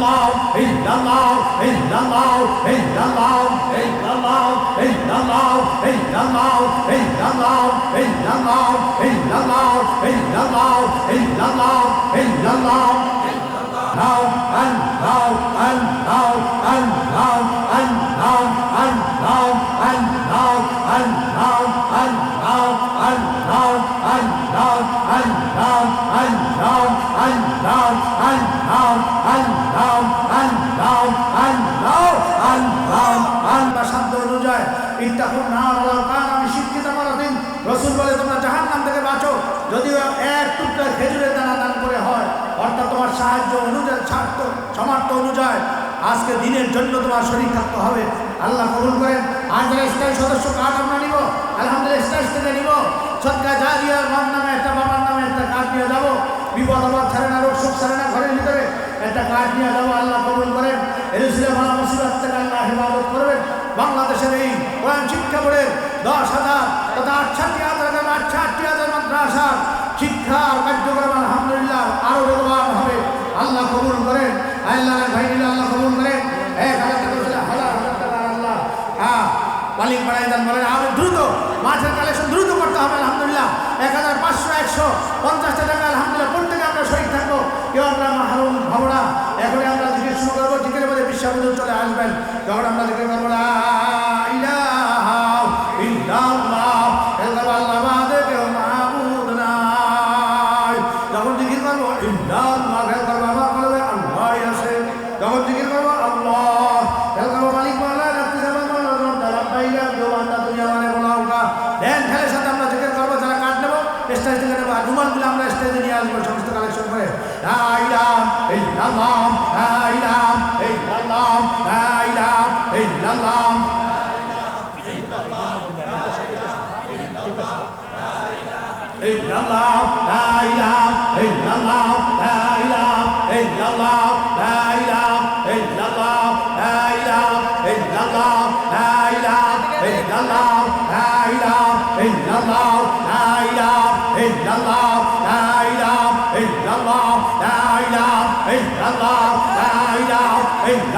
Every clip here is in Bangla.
illallah illallah illallah illallah illallah illallah illallah illallah illallah illallah illallah illallah illallah now and now স্বার্থ সামর্থ্য অনুযায়ী আজকে দিনের জন্য তোমার শরীর থাকতে হবে। আল্লাহ কবুল করেন। আজ যারা স্থায়ী সদস্য কার্ড আমরা নিব? আলহামদুলিল্লাহ স্টেজ থেকে নিব। সৎকা জারিয়া মার নামে, একটা বাবার নামে একটা কার্ড নিয়ে যাব। বিপদ আবার ছাড়ে না, রোগ শোক ছাড়ে না, ঘরের ভিতরে একটা কার্ড নিয়ে যাব। আল্লাহ কবুল করেন। এরুসিলে ভালো মুসিবত থেকে আল্লাহ হেফাজত করবেন। বাংলাদেশের এই কোরআন শিক্ষা বোর্ডের দশ হাজার তথা আটষট্টি হাজার আটষট্টি হাজার মাদ্রাসা শিক্ষা কার্যক্রম একশো পঞ্চাশটা টাকা, আলহামদুলিল্লাহ, প্রত্যেকে আমরা শহীদ থাকব। কেউ আমরা মাহরুম হব না। এখনই আমরা জিজ্ঞেস শুরু করব জিকের মধ্যে বিশ্বাবন্ধন চলে আসবেন। তখন আমরা জিজ্ঞেস করব না যখন জিজ্ঞেস করব আল্লাহ আছে। তখন জিজ্ঞেস করব, আল্লাহ মালিক মালা রাত্রি মানে দেন, খেলে স্টেজ থেকে নেব আর রুমালগুলো আমরা স্টেজে নিয়ে আসব, সমস্ত কালেকশন করে। আইলাম এই লালাম আইলাম এই লালাম আইলাম এই লালাম এই লালাম আইলাম এই লালাম আইলাম এই লালাম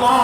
long?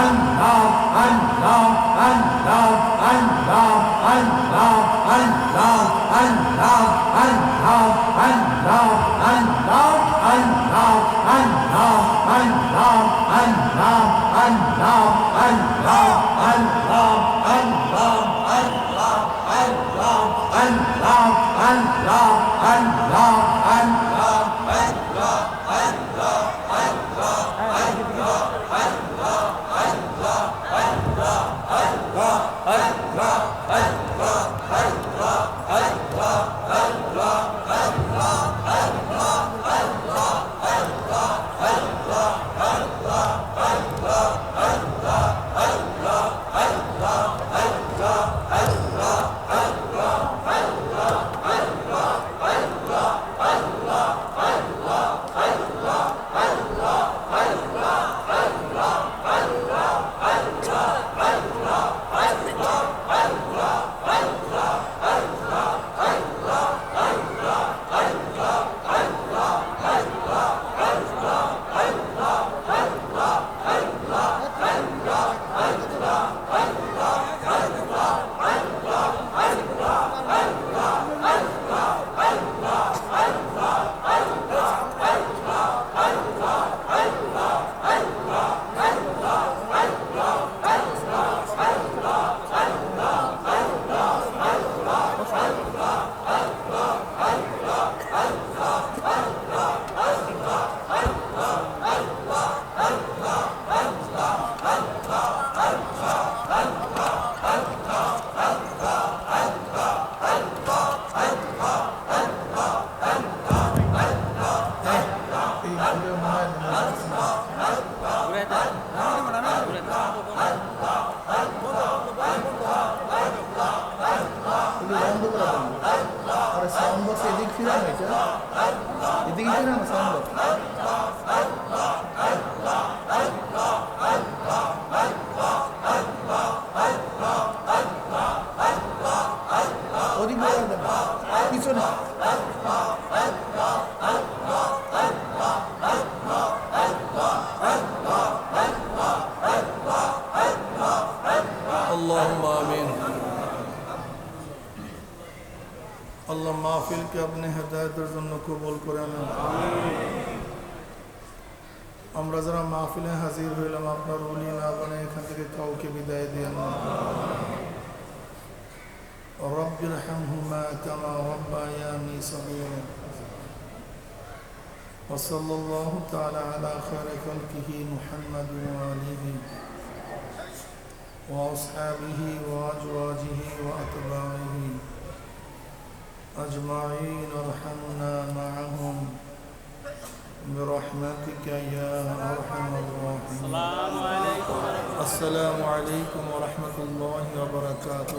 and love and love and love and Allah আল্লাহ মাহফিলকে আপনি হেদায়তের জন্য কবুল করে নেন আমরা যারা মাহফিলে হাজির হইলাম আপনার উনি না বলে এখান থেকে কাউকে বিদায় দিয়ে না رب ارحمهما كما ربياني صغيرا وصلى الله تعالى على خير خلقه محمد وآله وأصحابه وأزواجه وأتباعه أجمعين ارحمنا معهم. برحمتك يا أرحم الراحمين. السلام عليكم. ورحمة الله وبركاته.